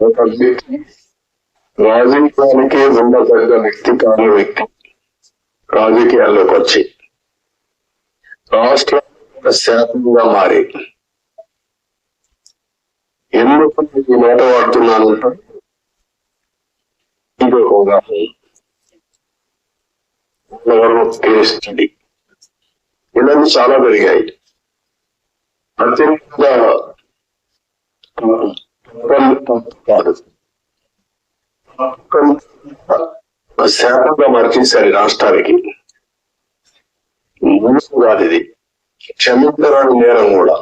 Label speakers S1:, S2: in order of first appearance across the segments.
S1: రాజకీయానికి వ్యక్తి రాజకీయానికి ఉండదగ్గ వ్యక్తి కాని వ్యక్తి రాజకీయాల్లోకి వచ్చి రాష్ట్రం శాతంగా మారి ఎందుకు ఈ మాట వాడుతున్నానంటే ఇది ఒక ఉదాహరణ ఇలాంటి చాలా పెరిగాయి అత్యంత కాదు శాతంగా మార్చేశారు రాష్ట్రానికి. కాదు ఇది. క్షమించరాని నేరం కూడా.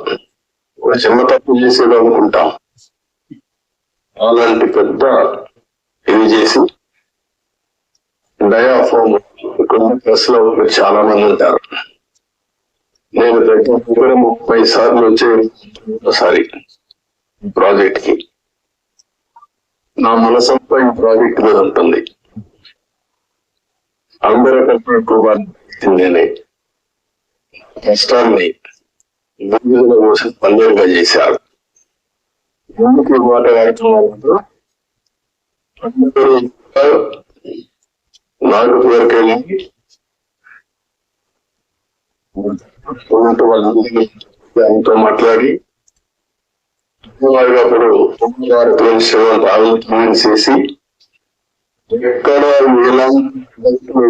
S1: ఒక చిన్న తప్పు చేసేది అనుకుంటాం. అలాంటి పెద్ద ఇది చేసి డయాఫామ్ కొన్ని ప్రెస్లో చాలా మంది ఉంటారు. నేను దగ్గర ముప్పై సార్లు వచ్చే ఒకసారి ప్రాజెక్ట్కి నా మనసంతా ఈ ప్రాజెక్ట్ మీద ఉంటుంది. అందరికంటే ఎక్కువ నేనే కష్టాన్ని విభజన కోసం పన్నీరుగా చేశారు. ఎందుకు మాట వాడుతున్నారంటే నాకు నాలుగు పేరుకి వాళ్ళందరినీ దానితో మాట్లాడి అప్పుడు భారత ఆలోచన చేసి ఎక్కడ ఎలాంటి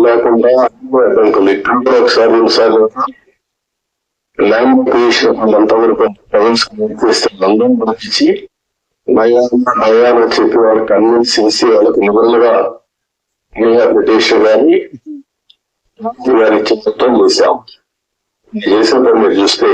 S1: లేకుండా అడ్డంకులు ఇక్కడ ఒకసారి రెండుసార్లు ల్యాండ్ క్రియేషన్ అంతవరకు చేస్తే అందరం పంపించి నయాన నయాన చెప్పి వాళ్ళు కన్విన్స్ చేసి వాళ్ళకి నిబంధనగా పిటిషన్ గాని గారి మొత్తం చేశాం. చేసిన మీరు చూస్తే